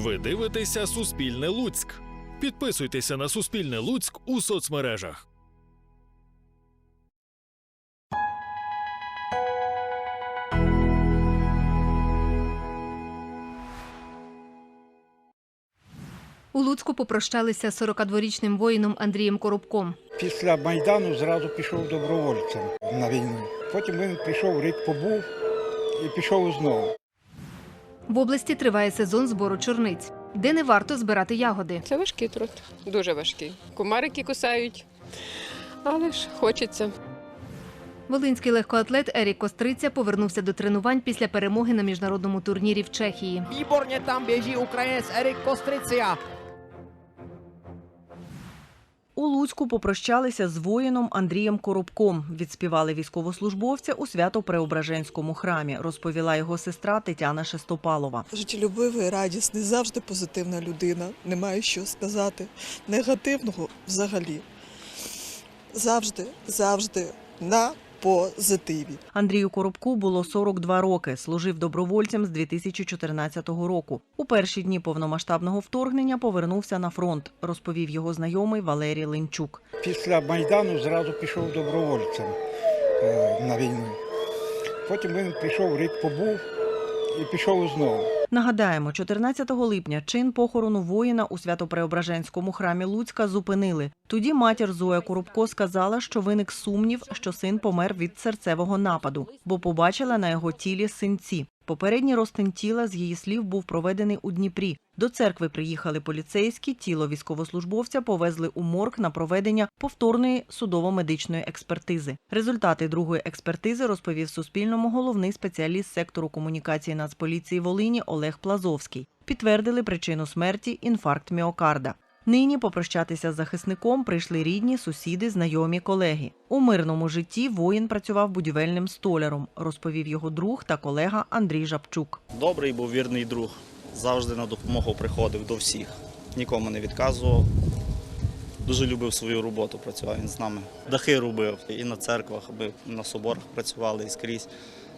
Ви дивитеся Суспільне Луцьк. Підписуйтеся на Суспільне Луцьк у соцмережах. У Луцьку попрощалися з 42-річним воїном Андрієм Коробком. Після Майдану зразу пішов добровольцем на війну. Потім він пішов, рік побув і пішов знову. В області триває сезон збору чорниць, де не варто збирати ягоди. Це важкий труд, дуже важкий. Комарики кусають, але ж хочеться. Волинський легкоатлет Ерік Костриця повернувся до тренувань після перемоги на міжнародному турнірі в Чехії. Віборні там біжі українець Ерік Kostricia. У Луцьку попрощалися з воїном Андрієм Коробком. Відспівали військовослужбовця у Свято-Преображенському храмі, розповіла його сестра Тетяна Шестопалова. Життєлюбивий, радісний, завжди позитивна людина. Немає що сказати. Негативного взагалі. Завжди, завжди на позитиві. Андрію Коробку було 42 роки. Служив добровольцем з 2014 року. У перші дні повномасштабного вторгнення повернувся на фронт, розповів його знайомий Валерій Ленчук. Після Майдану зразу пішов добровольцем е, на війну. Потім він пішов, рік побув і пішов знову. Нагадаємо, 14 липня чин похорону воїна у Свято-Преображенському храмі Луцька зупинили. Тоді матір Зоя Коробко сказала, що виник сумнів, що син помер від серцевого нападу, бо побачила на його тілі синці. Попередній розтин тіла, з її слів, був проведений у Дніпрі. До церкви приїхали поліцейські, тіло військовослужбовця повезли у морг на проведення повторної судово-медичної експертизи. Результати другої експертизи розповів Суспільному головний спеціаліст сектору комунікації Нацполіції Волині Олег Плазовський. Підтвердили причину смерті інфаркт міокарда. Нині попрощатися з захисником прийшли рідні, сусіди, знайомі, колеги. У мирному житті воїн працював будівельним столяром, розповів його друг та колега Андрій Жабчук. Добрий був вірний друг. Завжди на допомогу приходив до всіх. Нікому не відказував. Дуже любив свою роботу, працював він з нами. Дахи робив і на церквах, аби на соборах працювали і скрізь.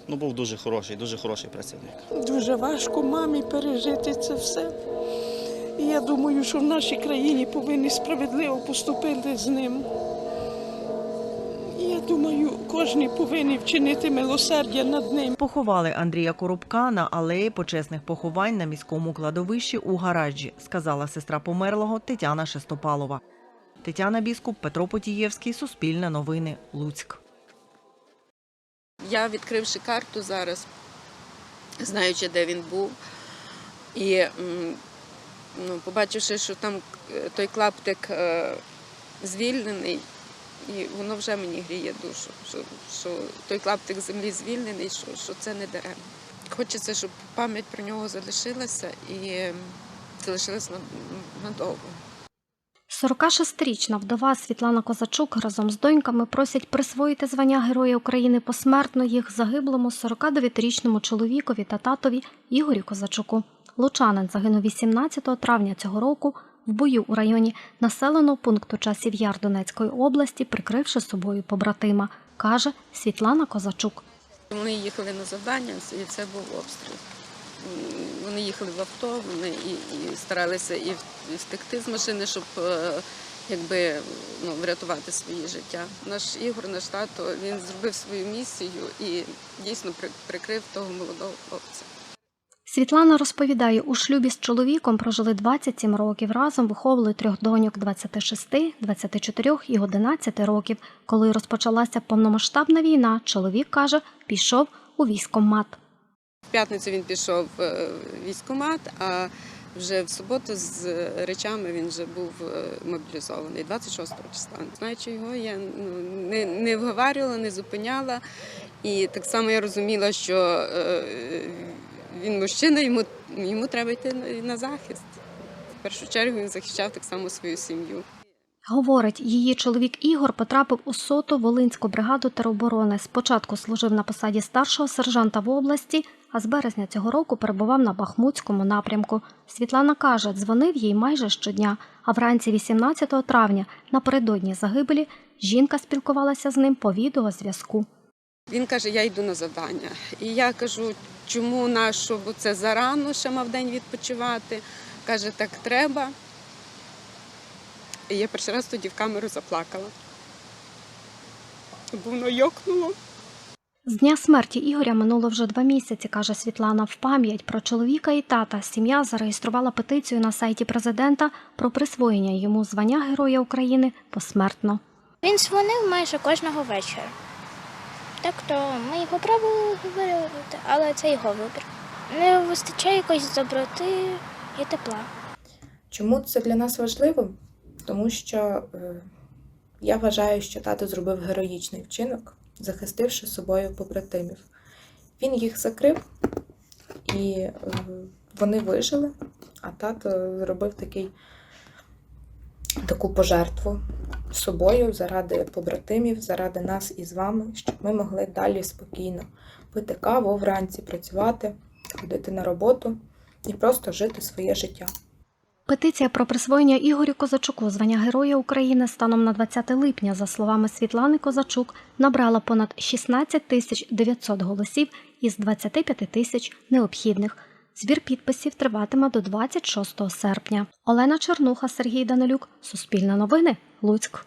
Ну, був дуже хороший, дуже хороший працівник. Дуже важко мамі пережити це все. І я думаю, що в нашій країні повинні справедливо поступити з ним. І я думаю, кожен повинен вчинити милосердя над ним. Поховали Андрія Коробка на алеї почесних поховань на міському кладовищі у гаражі, сказала сестра померлого Тетяна Шестопалова. Тетяна Біскуп, Петро Потієвський, Суспільне новини, Луцьк. Я, відкривши карту зараз, знаючи, де він був, і ну, побачивши, що там е, той клаптик е, звільнений, і воно вже мені гріє душу, що, що той клаптик землі звільнений, що, що це не даремно. Хочеться, щоб пам'ять про нього залишилася і над- надовго. 46-річна вдова Світлана Козачук разом з доньками просять присвоїти звання Героя України посмертно їх загиблому 49-річному чоловікові та татові Ігорю Козачуку. Лучанин загинув 18 травня цього року в бою у районі населеного пункту Часів Яр Донецької області, прикривши собою побратима, каже Світлана Козачук. Вони їхали на завдання, і це був обстріл. Вони їхали в авто, вони і, і старалися і втекти з машини, щоб е, якби, ну, врятувати своє життя. Наш Ігор, наш тато, він зробив свою місію і дійсно прикрив того молодого хлопця. Світлана розповідає, у шлюбі з чоловіком прожили 27 років. Разом виховували трьох доньок 26, 24 і 11 років. Коли розпочалася повномасштабна війна, чоловік каже, пішов у військкомат. В п'ятницю він пішов е, в військкомат, а вже в суботу з речами він вже був е, мобілізований 26 числа. Знаючи його, я ну, не, не вговарювала, не зупиняла. І так само я розуміла, що е, він мужчина, йому, йому треба йти на- на захист. В першу чергу він захищав так само свою сім'ю. Говорить, її чоловік Ігор потрапив у соту Волинську бригаду тероборони. Спочатку служив на посаді старшого сержанта в області, а з березня цього року перебував на Бахмутському напрямку. Світлана каже, дзвонив їй майже щодня, а вранці 18 травня, напередодні загибелі, жінка спілкувалася з ним по відеозв'язку. Він каже, я йду на завдання. І я кажу, чому нащо, бо це зарано ще мав день відпочивати. Каже, так треба. І я перший раз тоді в камеру заплакала. Бо воно йокнуло. З дня смерті Ігоря минуло вже два місяці, каже Світлана. В пам'ять про чоловіка і тата сім'я зареєструвала петицію на сайті президента про присвоєння йому звання Героя України посмертно. Він дзвонив майже кожного вечора. Так то ми його пробували говорити, але це його вибір. Не вистачає якоїсь доброти і тепла. Чому це для нас важливо? Тому що е, я вважаю, що тато зробив героїчний вчинок, захистивши собою побратимів. Він їх закрив, і е, вони вижили, а тато зробив такий, таку пожертву собою заради побратимів, заради нас і з вами, щоб ми могли далі спокійно пити каву вранці, працювати, ходити на роботу і просто жити своє життя. Петиція про присвоєння Ігорю Козачуку звання Героя України станом на 20 липня, за словами Світлани Козачук, набрала понад 16 тисяч 900 голосів із 25 тисяч необхідних. Збір підписів триватиме до 26 серпня. Олена Чернуха, Сергій Данилюк, Суспільне новини, Луцьк.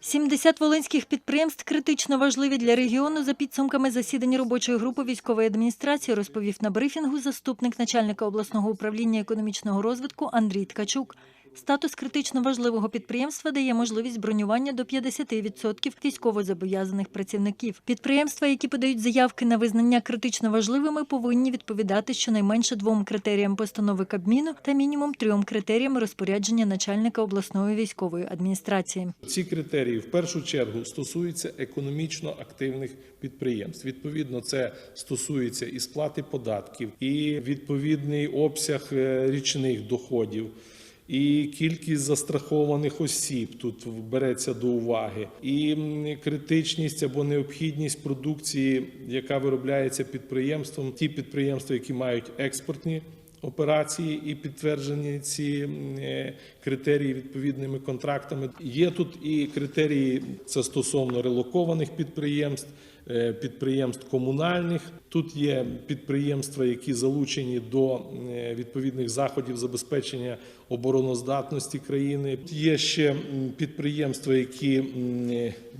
70 волинських підприємств критично важливі для регіону за підсумками засідання робочої групи військової адміністрації, розповів на брифінгу заступник начальника обласного управління економічного розвитку Андрій Ткачук. Статус критично важливого підприємства дає можливість бронювання до 50% військовозобов'язаних працівників. Підприємства, які подають заявки на визнання критично важливими, повинні відповідати щонайменше двом критеріям постанови Кабміну та мінімум трьом критеріям розпорядження начальника обласної військової адміністрації. Ці критерії в першу чергу стосуються економічно активних підприємств. Відповідно, це стосується і сплати податків, і відповідний обсяг е, річних доходів. І кількість застрахованих осіб тут береться до уваги, і критичність або необхідність продукції, яка виробляється підприємством, ті підприємства, які мають експортні операції і підтверджені ці е, критерії відповідними контрактами. Є тут і критерії це стосовно релокованих підприємств. Е, Підприємств комунальних тут є підприємства, які залучені до е, відповідних заходів забезпечення обороноздатності країни. Є ще підприємства, які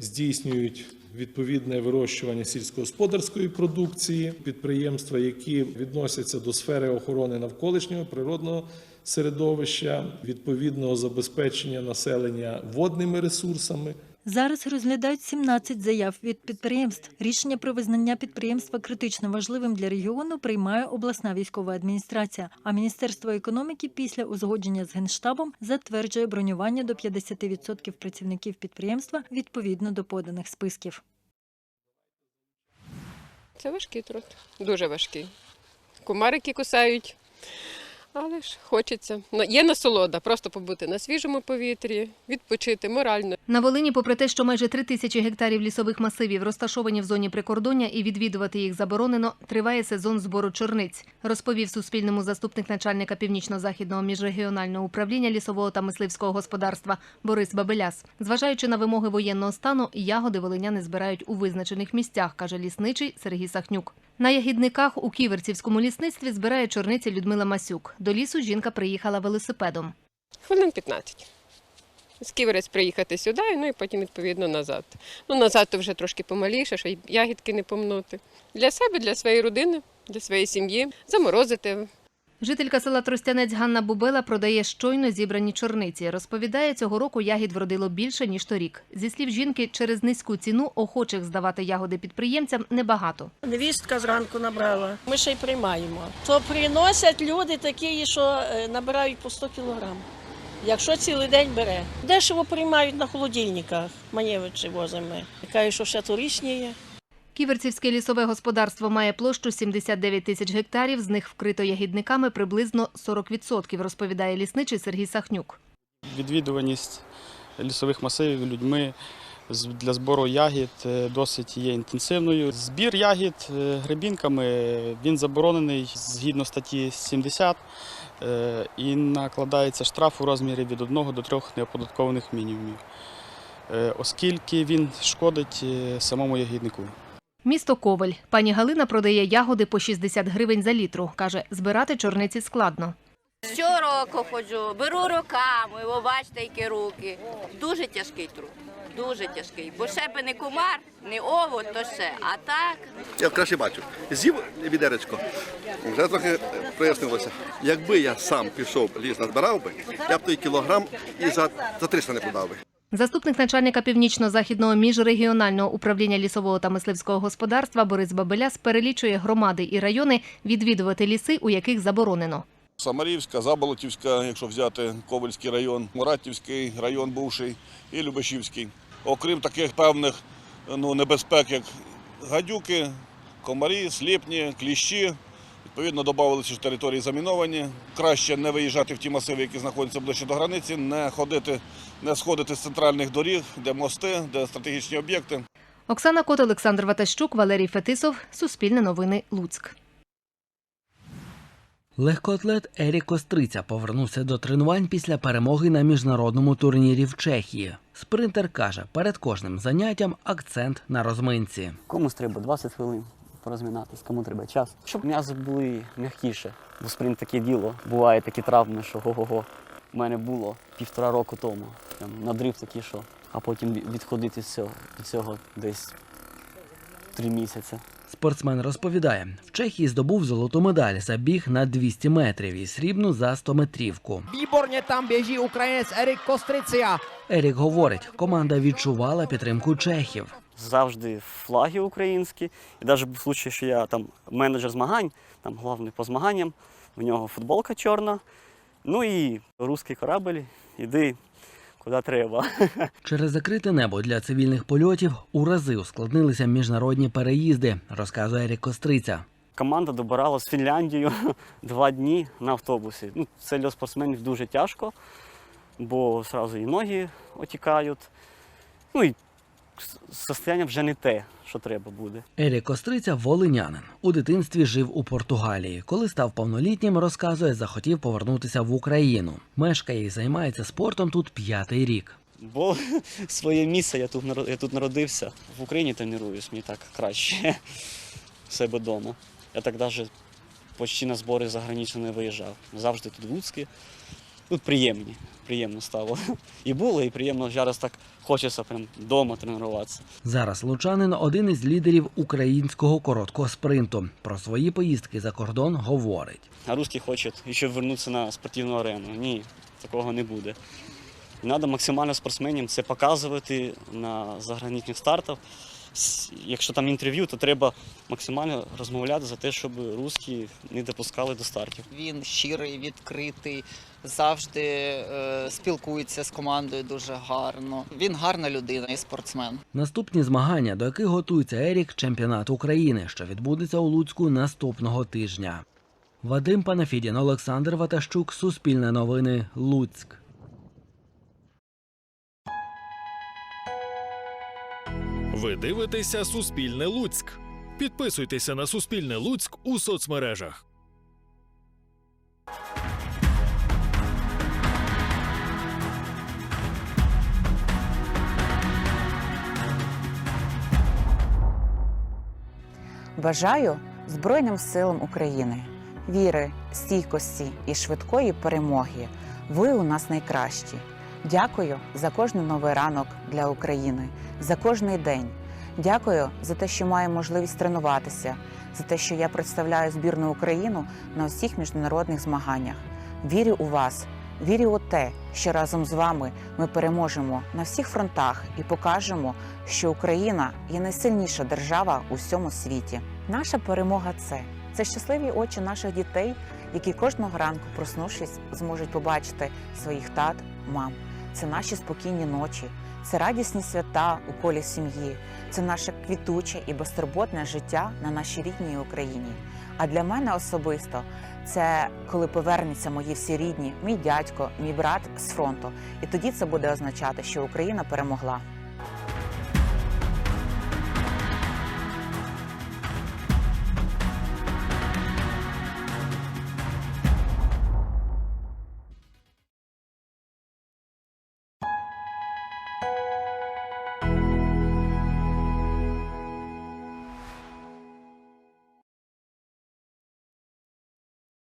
здійснюють відповідне вирощування сільськогосподарської продукції, підприємства, які відносяться до сфери охорони навколишнього природного середовища, відповідного забезпечення населення водними ресурсами. Зараз розглядають 17 заяв від підприємств. Рішення про визнання підприємства критично важливим для регіону приймає обласна військова адміністрація. А Міністерство економіки після узгодження з генштабом затверджує бронювання до 50% працівників підприємства відповідно до поданих списків. Це важкий труд, дуже важкий. Комарики кусають, але ж хочеться. Ну, Є насолода, просто побути на свіжому повітрі, відпочити морально. На Волині, попри те, що майже три тисячі гектарів лісових масивів розташовані в зоні прикордоння і відвідувати їх заборонено, триває сезон збору чорниць, розповів Суспільному заступник начальника північно-західного міжрегіонального управління лісового та мисливського господарства Борис Бабеляс. Зважаючи на вимоги воєнного стану, ягоди волиняни збирають у визначених місцях, каже лісничий Сергій Сахнюк. На ягідниках у Ківерцівському лісництві збирає чорниці Людмила Масюк. До лісу жінка приїхала велосипедом. Хвилин 15. З Ківерець приїхати сюди, ну і потім відповідно назад. Ну, назад то вже трошки помаліше, щоб ягідки не помнути. Для себе, для своєї родини, для своєї сім'ї, заморозити, Жителька села Тростянець Ганна Бубела продає щойно зібрані чорниці. Розповідає, цього року ягід вродило більше, ніж торік. Зі слів жінки, через низьку ціну охочих здавати ягоди підприємцям небагато. Невістка зранку набрала. Ми ще й приймаємо. То приносять люди такі, що е, набирають по 100 кілограм. Якщо цілий день бере. Дешево приймають на холодильниках. Манєвичі возимо. Кажуть, що ще торічні є. Ківерцівське лісове господарство має площу 79 тисяч гектарів, з них вкрито ягідниками приблизно 40%, розповідає лісничий Сергій Сахнюк. Відвідуваність лісових масивів людьми для збору ягід е, досить є інтенсивною. Збір ягід е, гребінками він заборонений згідно статті 70 е, і накладається штраф у розмірі від 1 до 3 неоподаткованих мінімумів, оскільки він шкодить самому ягіднику. Місто Ковель. Пані Галина продає ягоди по 60 гривень за літру. Каже, збирати чорниці складно. Щороку ходжу, беру руками, ви бачите, які руки. Дуже тяжкий труд, дуже тяжкий. Бо ще би не кумар, не овод, то ще. А так Я краще бачу. З'їв відеречко, вже трохи прояснилося. Якби я сам пішов ліс назбирав би, я б той кілограм і за, за 300 не продав би. Заступник начальника північно-західного міжрегіонального управління лісового та мисливського господарства Борис Бабеляс перелічує громади і райони відвідувати ліси, у яких заборонено. Самарівська, Заболотівська, якщо взяти Ковальський район, Муратівський район бувший і Любешівський. Окрім таких певних ну, небезпек, як гадюки, комарі, сліпні, кліщі. Відповідно, додавалися що території заміновані. Краще не виїжджати в ті масиви, які знаходяться ближче до границі, не ходити, не сходити з центральних доріг, де мости, де стратегічні об'єкти. Оксана Кот, Олександр Ватащук, Валерій Фетисов. Суспільне новини Луцьк. Легкоатлет Ерік Костриця повернувся до тренувань після перемоги на міжнародному турнірі в Чехії. Спринтер каже, перед кожним заняттям акцент на розминці. Комусь треба 20 хвилин порозмінатись, кому треба час. Щоб м'язи були м'якіше. Бо спринт таке діло. Буває такі травми, що го-го-го. У мене було півтора року тому. Прям надрив такий, що. А потім відходити з цього, від цього десь три місяці. Спортсмен розповідає, в Чехії здобув золоту медаль за біг на 200 метрів і срібну за 100 метрівку. Výborně tam běží Ukrajinec Erik Kostricia. Ерік говорить, команда відчувала підтримку чехів. Завжди флаги українські. І навіть був случай, що я там менеджер змагань, там головний по змаганням, в нього футболка чорна. Ну і русський корабль, іди куди треба. Через закрите небо для цивільних польотів у рази ускладнилися міжнародні переїзди, розказує Ерік Костриця. Команда добиралась в Фінляндію два дні на автобусі. Ну, це для спортсменів дуже тяжко, бо одразу і ноги отікають. Ну і состояння вже не те, що треба буде. Ерік Костриця волинянин. У дитинстві жив у Португалії. Коли став повнолітнім, розказує, захотів повернутися в Україну. Мешкає і займається спортом тут п'ятий рік. Бо своє місце я тут я тут народився. В Україні тренуюсь, мені так краще. В себе вдома. Я так навіть почти на збори загранично не виїжджав. Завжди тут в Луцькі. Тут приємні, приємно стало. І було, і приємно зараз так хочеться прям вдома тренуватися. Зараз лучанин один із лідерів українського короткого спринту. Про свої поїздки за кордон говорить. А русські хочуть ще вернутися на спортивну арену. Ні, такого не буде. Треба максимально спортсменам це показувати на заграничних стартах. Якщо там інтерв'ю, то треба максимально розмовляти за те, щоб русські не допускали до стартів. Він щирий, відкритий, завжди е, спілкується з командою дуже гарно. Він гарна людина і спортсмен. Наступні змагання, до яких готується Ерік, чемпіонат України, що відбудеться у Луцьку наступного тижня. Вадим Панафідін, Олександр Ватащук, Суспільне новини, Луцьк. Ви дивитеся Суспільне Луцьк. Підписуйтеся на Суспільне Луцьк у соцмережах. Бажаю Збройним силам України віри, стійкості і швидкої перемоги. Ви у нас найкращі. Дякую за кожний новий ранок для України, за кожний день. Дякую за те, що маю можливість тренуватися, за те, що я представляю збірну Україну на всіх міжнародних змаганнях. Вірю у вас, вірю у те, що разом з вами ми переможемо на всіх фронтах і покажемо, що Україна є найсильніша держава у всьому світі. Наша перемога це це щасливі очі наших дітей, які кожного ранку, проснувшись, зможуть побачити своїх тат, мам. Це наші спокійні ночі, це радісні свята у колі сім'ї, це наше квітуче і безтурботне життя на нашій рідній Україні. А для мене особисто це коли повернуться мої всі рідні, мій дядько, мій брат з фронту. І тоді це буде означати, що Україна перемогла.